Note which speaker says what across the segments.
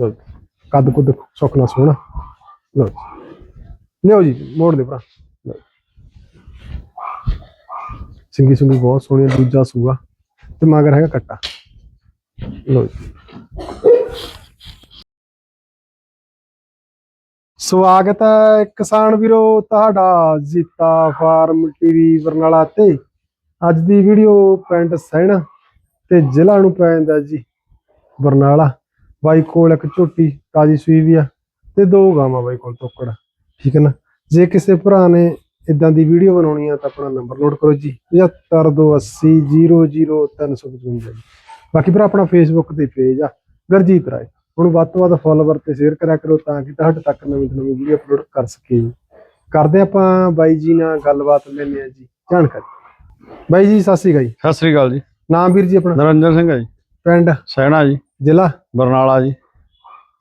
Speaker 1: ਲਓ ਜੀ। ਕੱਦ ਕੁੱਦ ਸੁੱਖ ਨਾਲ ਸੋਹਣਾ। ਲਓ ਲਿਓ ਜੀ ਮੋੜ ਦੇ ਭਰਾ। ਸਿੰਗੀ ਸਿੰਗੀ ਬਹੁਤ ਸੋਹਣੀ ਆ, ਦੂਜਾ ਸੂਆ ਤੇ ਮਗਰ ਹੈਗਾ ਕੱਟਾ। ਲਓ ਜੀ। ਸਵਾਗਤ ਹੈ ਕਿਸਾਨ ਵੀਰੋ ਤੁਹਾਡਾ ਜੀਤਾ ਫਾਰਮ ਟੀਵੀ ਬਰਨਾਲਾ ਤੇ। ਅੱਜ ਦੀ ਵੀਡੀਓ ਪਿੰਡ ਸਹਿਣਾ ਤੇ ਜ਼ਿਲ੍ਹਾ ਨੂੰ ਪੈ ਜਾਂਦਾ ਜੀ ਬਰਨਾਲਾ। ਬਾਈ ਕੋਲ ਇੱਕ ਝੋਟੀ ਤਾਜੀ ਸੂਈ ਵੀ ਆ ਤੇ ਦੋ ਗਾਵਾਂ ਬਾਈ ਕੋਲ ਤੋਕੜ ਠੀਕ ਹੈ ਨਾ? ਜੇ ਕਿਸੇ ਭਰਾ ਨੇ ਇਦਾਂ ਦੀ ਵੀਡੀਓ ਬਣਾਉਣੀ ਆ ਤਾਂ ਆਪਣਾ ਨੰਬਰ ਨੋਟ ਕਰੋ ਜੀ 7528000355 ਜੀ। ਬਾਕੀ ਭਰਾ ਆਪਣਾ ਫੇਸਬੁੱਕ ਤੇ ਪੇਜ ਆ ਗਰਜੀਤ ਰਾਏ। ਹੁਣ ਵੱਧ ਤੋਂ ਵੱਧ ਫੋਲੋਵਰ ਤੇ ਸ਼ੇਅਰ ਕਰਿਆ ਕਰੋ ਤਾਂ ਕਿ ਤੁਹਾਡੇ ਤੱਕ ਨਵੀਂ ਤੋਂ ਨਵੀਂ ਵੀਡੀਓ ਅਪਲੋਡ ਕਰ ਸਕੀਏ ਕਰਦੇ ਆਪਾਂ ਬਾਈ ਜੀ ਨਾਲ ਗੱਲਬਾਤ ਲੈਣੇ ਆ ਜੀ ਜਾਣਕਾਰੀ। ਬਾਈ ਜੀ ਸਤਿ ਸ਼੍ਰੀ ਅਕਾਲ ਜੀ।
Speaker 2: ਸਤਿ ਸ੍ਰੀ ਅਕਾਲ ਜੀ।
Speaker 1: ਨਾਮ ਵੀਰ ਜੀ ਆਪਣਾ?
Speaker 2: ਨਰਿੰਦਰ ਸਿੰਘ ਹੈ ਜੀ।
Speaker 1: ਪਿੰਡ?
Speaker 2: ਸੈਣਾ ਜੀ।
Speaker 1: ਜ਼ਿਲ੍ਹਾ
Speaker 2: ਬਰਨਾਲਾ ਜੀ।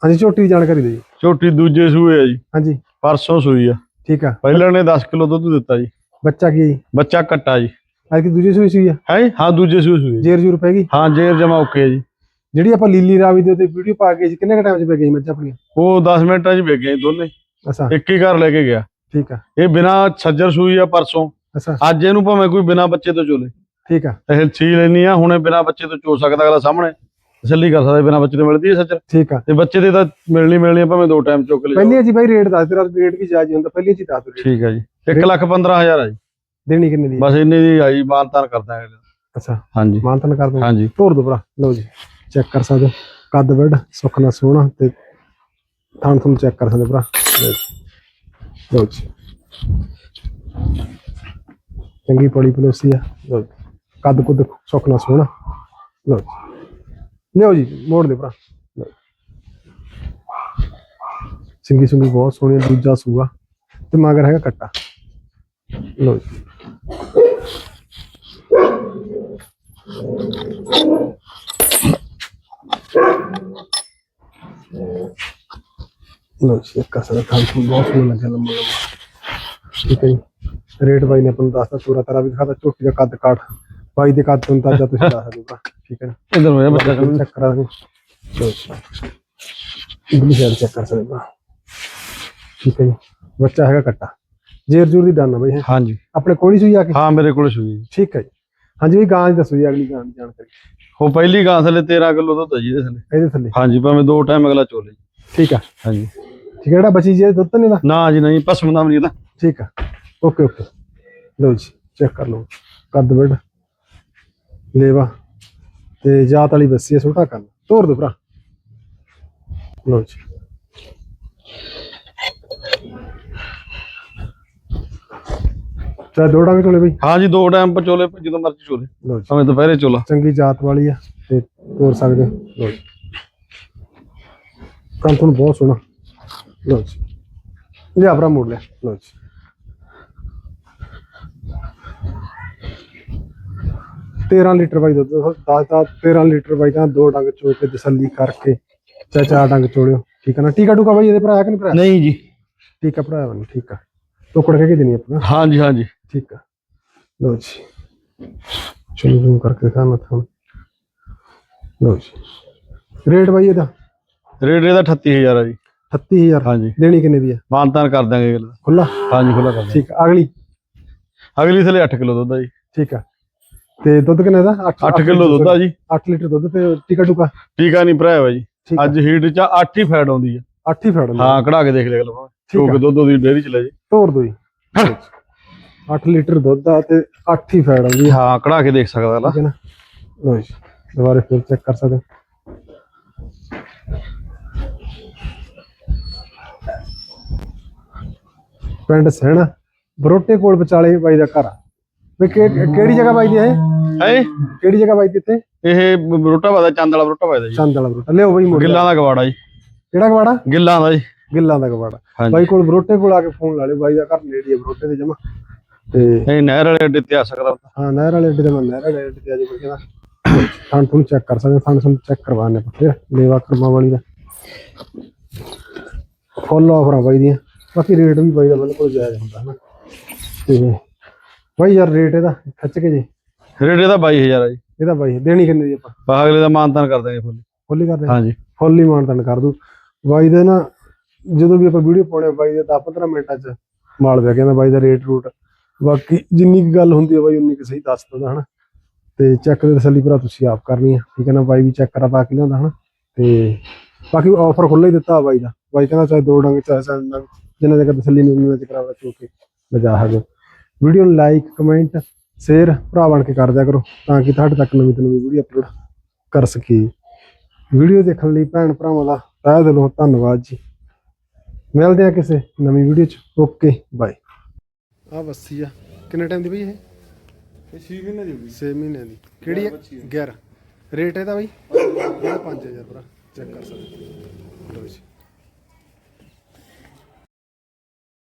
Speaker 1: ਹਾਂਜੀ ਝੋਟੀ ਦੀ ਜਾਣਕਾਰੀ ਦਿਓ ਜੀ।
Speaker 2: ਝੋਟੀ ਦੂਜੇ ਸੂਏ ਆ ਜੀ।
Speaker 1: ਹਾਂਜੀ।
Speaker 2: ਪਰਸੋਂ ਸੂਈ ਆ।
Speaker 1: ਠੀਕ ਆ।
Speaker 2: ਪਹਿਲਾਂ ਨੇ 10 ਕਿਲੋ ਦੁੱਧ ਦਿੱਤਾ ਜੀ।
Speaker 1: ਬੱਚਾ ਕੀ ਹੈ ਜੀ?
Speaker 2: ਬੱਚਾ ਕੱਟਾ ਜੀ।
Speaker 1: ਅੱਜ ਕੀ ਦੂਜੀ ਸੂਈ ਸੂਈ ਆ?
Speaker 2: ਹੈ? ਹਾਂ ਦੂਜੇ ਸੂਏ ਸੂਈ
Speaker 1: ਜੇਰ ਜੂਰ ਪੈ ਗਈ?
Speaker 2: ਹਾਂ ਜੇਰ ਜਮਾ ਓਕੇ ਜੀ।
Speaker 1: ਜਿਹੜੀ ਆਪਾਂ ਲੀਲੀ ਰਾਵੀ ਦੇ ਉੱਤੇ ਵੀਡੀਓ ਪਾ ਕੇ ਸੀ ਕਿੰਨੇ ਕ ਟਾਈਮ ਚ ਪੈ ਗਈ ਮੱਝ ਆਪਣੀ?
Speaker 2: ਉਹ 10 ਮਿੰਟਾਂ 'ਚ ਜੀ ਦੋਨੇ।
Speaker 1: ਅੱਛਾ।
Speaker 2: ਇੱਕ ਹੀ ਘਰ ਲੈ ਕੇ ਗਿਆ।
Speaker 1: ਠੀਕ ਆ।
Speaker 2: ਇਹ ਬਿਨਾ ਛੱਜਰ ਸੂਈ ਆ ਪਰਸੋਂ।
Speaker 1: ਅੱਛਾ।
Speaker 2: ਅੱਜ ਇਹਨੂੰ ਭਾਵੇਂ ਕੋਈ ਬਿਨਾ ਬੱਚੇ ਤੋਂ ਚੋਲੇ।
Speaker 1: ਠੀਕ ਆ।
Speaker 2: ਇਹ ਛੀ ਲੈਣੀ ਆ ਹੁਣੇ ਬਿਨਾ ਬੱਚੇ ਤੋਂ ਚੋ ਸਕਦਾ ਅਗਲਾ ਸਾਹਮਣੇ। ਤਸੱਲੀ ਕਰ ਸਕਦਾ ਬਿਨਾ ਬੱਚੇ ਤੋਂ ਮਿਲਦੀ ਹੈ ਸੱਜਰ
Speaker 1: ਠੀਕ ਆ।
Speaker 2: ਤੇ ਬੱਚੇ ਦੇ ਤਾਂ ਮਿਲਣੀ ਮਿਲਣੀ ਆ ਭਾਵੇਂ ਦੋ ਟਾਈਮ ਚੁੱਕ ਲੈ
Speaker 1: ਪਹਿਲੀ ਜੀ ਬਾਈ ਰੇਟ ਦੱਸ ਤੇਰਾ ਰੇਟ ਵੀ ਜਾਇਜ਼ ਹੁੰਦਾ ਪਹਿਲੀ ਜੀ ਦੱਸ ਰੇਟ
Speaker 2: ਠੀਕ ਹੈ ਜੀ। 1 ਲੱਖ 15000 ਆ ਜੀ।
Speaker 1: ਦੇਣੀ ਕਿੰਨੇ ਦੀ ਆ?
Speaker 2: ਬਸ ਇੰਨੇ ਦੀ ਆਈ ਮਾਨਤਾਨ ਕਰਦਾ
Speaker 1: ਅੱਛਾ।
Speaker 2: ਹਾਂਜੀ।
Speaker 1: ਮਾਨਤਨ ਕਰ ਦੋ
Speaker 2: ਹਾਂਜੀ।
Speaker 1: ਤੋਰ ਦੋ ਭਰਾ। ਲਓ ਜੀ ਚੈੱਕ ਕਰ ਸਕਦੇ। ਕੱਦ ਵੱਡ ਸੁਖਣਾ ਸੋਹਣਾ ਤੇ ਥਾਣ ਤੁਹਾਨੂੰ ਚੈੱਕ ਕਰ ਸਕਦੇ ਭਰਾ। ਲਓ ਜੀ। ਚੰਗੀ ਪੜੀ ਪਲੋਸੀ ਆ। ਕੱਦ ਕੁੱਦ ਸੁਖਣਾ ਸੋਹਣਾ। ਲਓ ਜੀ। ਲਿਓ ਜੀ ਮੋੜ ਦੇ ਭਰਾ। ਸਿੰਗੀ ਸਿੰਗੀ ਬਹੁਤ ਸੋਹਣੀ ਆ, ਦੂਜਾ ਸੂਆ ਤੇ ਮਗਰ ਹੈਗਾ ਕੱਟਾ। ਲਓ ਜੀ। ਲੋ ਜੀ ਇੱਕ ਅਸਰ ਖਾਨ ਤੋਂ ਬਹੁਤ ਸੋਹਣਾ ਲੱਗਿਆ ਲੰਮਾ ਲੰਮਾ। ਠੀਕ ਹੈ ਜੀ। ਰੇਟ ਬਾਈ ਨੇ ਆਪਾਂ ਨੂੰ ਦੱਸਤਾ ਪੂਰਾ ਤਰ੍ਹਾਂ ਵੀ ਦਿਖਾਤਾ ਝੋਟੀ ਦਾ ਕੱਦ ਕਾਠ ਬਾਈ ਦੇ ਕੱਦ ਤੋਂ ਅੰਦਾਜ਼ਾ ਤੁਸੀਂ ਦੱਸ ਦਿਓ ਠੀਕ ਹੈ ਨਾ?
Speaker 2: ਇਧਰ ਹੋਇਆ ਬੱਚਾ
Speaker 1: ਚੈੱਕ ਕਰਾ ਦਿਓ ਲਓ ਜੀ ਇਧਰਲੀ ਸਾਈਡ ਚੈੱਕ ਕਰ ਸਕਦੇ ਭਰਾ। ਠੀਕ ਹੈ ਜੀ। ਬੱਚਾ ਹੈਗਾ ਕੱਟਾ। ਜੇਰ ਜੂਰ ਦੀ ਡਾਨਾ ਬਾਈ ਹੈ?
Speaker 2: ਹਾਂਜੀ।
Speaker 1: ਆਪਣੇ ਕੋਲ ਹੀ ਸੂਈ ਆ ਕੇ?
Speaker 2: ਹਾਂ ਮੇਰੇ ਕੋਲ ਸੂਈ।
Speaker 1: ਠੀਕ ਹੈ ਜੀ। ਹਾਂਜੀ ਵੀ ਗਾਂ ਦੀ ਦੱਸੋ ਜੀ ਅਗਲੀ ਗਾਂ ਦੀ ਜਾਣਕਾਰੀ।
Speaker 2: ਉਹ ਪਹਿਲੀ ਗਾਂ ਥਲੇ 13 ਕਿਲੋ ਦੁੱਧ ਹੈ ਜੀ ਇਹਦੇ ਥਲੇ।
Speaker 1: ਇਹਦੇ ਥੱਲੇ?
Speaker 2: ਹਾਂਜੀ ਭਾਵੇਂ ਦੋ ਟਾਈਮ ਅਗਲਾ ਚੋਲੇ। ਜੀ।
Speaker 1: ਠੀਕ ਆ।
Speaker 2: ਹਾਂਜੀ।
Speaker 1: ਠੀਕ ਹੈ ਜਿਹੜਾ ਬੱਚੀ ਜੀ ਦੁੱਧ ਨਹੀਂ ਦਾ
Speaker 2: ਨਾ ਜੀ ਨਹੀਂ ਪਸਮ ਦਾ ਨਹੀਂ ਇਹਦਾ।
Speaker 1: ਠੀਕ ਆ। ਓਕੇ ਓਕੇ ਲਓ ਜੀ ਚੈੱਕ ਕਰ ਲਓ। ਕੱਦ ਲੇਵਾ ਤੇ ਜਾਤ ਵਾਲੀ ਬੱਸੀ ਹੈ ਛੋਟਾ ਕੰਨ। ਤੋੜ ਦੋ ਭਰਾ। ਲਓ ਜੀ। ਚਾ ਦੋੜਾਂ ਵੀ ਚੋਲੇ ਬਈ।
Speaker 2: ਹਾਂਜੀ ਦੋ ਟਾਈਮ ਪਰ ਚੋਲੇ ਜਦੋਂ ਮਰਜ਼ੀ ਚੋਲੇ।
Speaker 1: ਲਓ ਜੀ।
Speaker 2: ਭਾਵੇਂ ਦੁਪਹਿਰੇ ਚੋਲਾ।
Speaker 1: ਚੰਗੀ ਜਾਤ ਵਾਲੀ ਆ ਤੇ ਤੋੜ ਸਕਦੇ ਹੋ। ਲਓ ਜੀ। ਤੁਹਾਨੂੰ ਬਹੁਤ ਸੋਹਣਾ। ਲਓ ਜੀ। ਲਿਆ ਭਰਾ ਮੋੜ ਲਿਆ। ਲਓ ਜੀ। ਤੇਰਾਂ ਲੀਟਰ ਬਾਈ ਦੁੱਧ ਦਸ ਦਸ 13 ਲੀਟਰ ਬਾਈ ਤਾਂ ਦੋ ਡੰਗ ਚੋ ਕੇ ਤਸੱਲੀ ਕਰਕੇ ਚਾ ਚਾਰ ਡੰਗ ਚੋਲਿਓ ਠੀਕ ਹੈ ਨਾ? ਟੀਕਾ ਟੂਕਾ ਬਾਈ ਇਹਦੇ ਭਰਾ ਹੈ ਕਿ ਨਹੀਂ ਭਰਾ
Speaker 2: ਨਹੀਂ ਜੀ।
Speaker 1: ਟੀਕਾ ਭਰਾਇਆ ਵਾ ਠੀਕ ਆ। ਟੋਕੜ ਕੇ ਦੇਣੀ ਆਪਣਾ।
Speaker 2: ਹਾਂਜੀ ਹਾਂਜੀ।
Speaker 1: ਠੀਕ ਆ। ਲਓ ਜੀ। ਚਲੋ ਜ਼ੂਮ ਕਰਕੇ ਦਿਖਾਣਾ ਤੁਹਾਨੂੰ। ਲਓ ਜੀ। ਰੇਟ ਬਾਈ ਇਹਦਾ?
Speaker 2: ਰੇਟ ਇਹਦਾ 38000 ਆ ਜੀ।
Speaker 1: 38000
Speaker 2: ਹਾਂਜੀ।
Speaker 1: ਦੇਣੀ ਕਿੰਨੇ ਦੀ ਆ?
Speaker 2: ਮਾਨਤਾਨ ਕਰ ਦਾਂਗੇ ਅਗਲਾ
Speaker 1: ਖੁੱਲਾ
Speaker 2: ਹਾਂਜੀ ਖੁੱਲਾ ਕਰ ਦਾਂਗੇ
Speaker 1: ਠੀਕ ਆ ਅਗਲੀ?
Speaker 2: ਅਗਲੀ ਥਲੇ 8 ਕਿਲੋ ਦੁੱਧ ਆ ਜੀ।
Speaker 1: ਠੀਕ ਆ। ਤੇ ਦੁੱਧ ਕਿੰਨੇ ਦਾ?
Speaker 2: 8 ਕਿਲੋ ਦੁੱਧ ਆ ਜੀ।
Speaker 1: 8 ਲੀਟਰ ਦੁੱਧ ਤੇ ਟੀਕਾ ਟੂਕਾ?
Speaker 2: ਟੀਕਾ ਨਹੀਂ ਭਰਾਇਆ ਹੋਇਆ ਜੀ।
Speaker 1: ਠੀਕ ਆ।
Speaker 2: ਅੱਜ ਹੀਟ ਚ 8 ਹੀ ਫੈਟ ਆਉਂਦੀ ਆ।
Speaker 1: 8 ਹੀ ਫੜ ਲਓ
Speaker 2: ਹਾਂ ਕਢਾ ਕੇ ਦੇਖ ਲਿਆ ਅਗਲਾ
Speaker 1: ਠੀਕ
Speaker 2: ਚੋਕ। ਦੁੱਧ ਉਹਦੀ ਡੇਅਰੀ ਚ ਲੈ ਜੀ।
Speaker 1: ਤੋੜ ਦੋ ਜੀ। 8 ਲੀਟਰ ਦੁੱਧ ਆ ਤੇ 8 ਹੀ ਫੈੜ ਆਉਂਦੀ ਆ।
Speaker 2: ਹਾਂ ਕਢਾ ਕੇ ਦੇਖ ਸਕਦਾ ਅਗਲਾ।
Speaker 1: ਠੀਕ ਹੈ ਨਾ? ਲਓ ਜੀ ਦੁਬਾਰਾ ਫਿਰ ਚੈੱਕ ਕਰ ਸਕਦੇ ਹੋ। ਪਿੰਡ ਸਹਿਣਾ ਬਰੋਟੇ ਕੋਲ ਵਿਚਾਲੇ ਬਾਈ ਦਾ ਘਰ ਆ। ਵੀ ਕਿ- ਕਿਹੜੀ ਜਗ੍ਹਾ ਬਾਈ ਦੀ ਇਹ?
Speaker 2: ਹੈ?
Speaker 1: ਕਿਹੜੀ ਜਗ੍ਹਾ ਬਾਈ ਦੀ ਇੱਥੇ?
Speaker 2: ਇਹ ਰੋਟਾ ਵਾਦਾ ਚੰਦ ਵਾਲਾ ਰੋਟਾ ਵਾਦਾ ਜੀ।
Speaker 1: ਚੰਦ ਵਾਲਾ ਬਰੋਟਾ ਲਿਓ ਬਾਈ ਮੁੜ
Speaker 2: ਗਿੱਲਾਂ ਦਾ ਗਵਾੜਾ ਜੀ।
Speaker 1: ਕਿਹੜਾ ਗਵਾੜਾ?
Speaker 2: ਗਿੱਲਾਂ ਦਾ ਜੀ।
Speaker 1: ਗਿੱਲਾਂ ਦਾ ਗਵਾੜਾ।
Speaker 2: ਹਾਂਜੀ।
Speaker 1: ਬਾਈ ਕੋਲ ਬਰੋਟੇ ਕੋਲ ਆ ਕੇ ਫੋਨ ਲਾ ਲਿਓ। ਬਾਈ ਦਾ ਘਰ ਨੇੜੇ ਹੀ ਆ ਬਰੋਟੇ ਦੇ ਜਮਾ। ਤੇ
Speaker 2: ਇਹ ਨਹਿਰ ਵਾਲੇ ਅੱਡੇ ਤੇ ਆ ਸਕਦਾ।
Speaker 1: ਹਾਂ ਨਹਿਰ ਵਾਲੇ ਅੱਡੇ ਤੇ ਮੈਂ ਨਹਿਰ ਵਾਲੇ ਅੱਡੇ ਤੇ ਆ ਜੀ ਕੋਈ ਕਹਿੰਦਾ। ਥਾਂ ਤੁਹਾਨੂੰ ਚੈੱਕ ਕਰ ਸਕਦੇ ਥਾਂ ਤੁਹਾਨੂੰ ਚੈੱਕ ਕਰਵਾਣੇ ਫਿਰ ਲੇਵਾ ਕਰਮਾ ਵਾਲੀ ਦਾ। ਫੁੱਲ ਆਫਰਾਂ ਬਾਈ ਦੀਆਂ। ਬਾਕੀ ਰੇਟ ਵੀ ਬਾਈ ਦਾ ਬਿਲਕੁਲ ਜਾਇਜ਼ ਹੁੰਦਾ ਹੈ ਨਾ ਤੇ ਬਾਈ ਯਾਰ ਰੇਟ ਇਹਦਾ ਖੱਚ ਕੇ ਜੀ।
Speaker 2: ਰੇਟ ਇਹਦਾ 22000 ਆ ਜੀ।
Speaker 1: ਇਹਦਾ ਬਾਈ ਦੇਣੀ ਕਿੰਨੇ ਦੀ ਆਪਾਂ?
Speaker 2: ਬਾ ਅਗਲੇ ਦਾ ਮਾਨਤਾਨ ਕਰ ਦਾਂਗੇ ਫੁੱਲ।
Speaker 1: ਫੁੱਲੀ ਕਰਦੇ
Speaker 2: ਹਾਂਜੀ।
Speaker 1: ਫੁੱਲ ਮਾਨਤਨ ਕਰ ਦੂ। ਬਾਈ ਦੇ ਨਾ ਜਦੋਂ ਵੀ ਆਪਾਂ ਵੀਡੀਓ ਪਾਉਣੇ ਬਾਈ ਦੇ ਤਾਂ 15 ਮਿੰਟਾਂ 'ਚ ਮਾਲ ਵਿਆ ਕਹਿੰਦਾ ਬਾਈ ਦਾ ਰੇਟ ਰੂਟ। ਬਾਕੀ ਜਿੰਨੀ ਕੁ ਗੱਲ ਹੁੰਦੀ ਹੈ ਬਾਈ ਉਨੀ ਕੁ ਸਹੀ ਦੱਸ ਦਿੰਦਾ ਹਨਾ। ਤੇ ਚੈੱਕ ਦੇ ਤਸੱਲੀ ਭਰਾ ਤੁਸੀਂ ਆਪ ਕਰਨੀ ਆ। ਠੀਕ ਹੈ ਨਾ ਬਾਈ ਵੀ ਚੈੱਕ ਕਰਾ ਪਾ ਕੇ ਲਿਆਉਂਦਾ ਹਨਾ। ਤੇ ਬਾਕੀ ਆਫਰ ਖੁੱਲ੍ਹਾ ਹੀ ਦਿੱਤਾ ਬਾਈ ਦਾ। ਬਾਈ ਕਹਿੰਦਾ ਚਾਹੇ ਦੋ ਡੰਗ ਚਾਹੇ ਚਾਰ ਡੰਗ ਜਿੰਨਾ ਚਿਰ ਤਸੱਲੀ ਨਹੀਂ ਉਹਨਾਂ ਚਿਰ ਕਰਾ ਚੋ ਕੇ ਲਿਜਾ ਸਕਦੇ ਵੀਡੀਓ ਨੂੰ ਲਾਈਕ ਕਮੈਂਟ ਸ਼ੇਅਰ ਭਰਾ ਬਣ ਕੇ ਕਰ ਦਿਆ ਕਰੋ ਤਾਂ ਕਿ ਤੁਹਾਡੇ ਤੱਕ ਨਵੀਂ ਤੋਂ ਨਵੀਂ ਵੀਡੀਓ ਅਪਲੋਡ ਕਰ ਸਕੀਏ। ਵੀਡੀਓ ਦੇਖਣ ਲਈ ਭੈਣ ਭਰਾਵਾਂ ਦਾ ਤਹਿ ਦਿਲੋਂ ਧੰਨਵਾਦ ਜੀ। ਮਿਲਦੇ ਆ ਕਿਸੇ ਨਵੀਂ ਵੀਡੀਓ ਚ। ਓਕੇ ਬਾਏ ਆ ਬੱਸੀ ਆ। ਕਿੰਨੇ ਟਾਈਮ ਦੀ ਬਈ ਇਹ?
Speaker 2: ਇਹ 6 ਮਹੀਨੇ ਦੀ ਹੋਗੀ
Speaker 1: 6 ਮਹੀਨਿਆਂ ਦੀ। ਕਿਹੜੀ ਹੈ 11 ਰੇਟ ਇਹਦਾ ਬਈ? ਇਹਦਾ 5000 ਭਰਾ। ਚੈੱਕ ਕਰ ਸਕਦੇ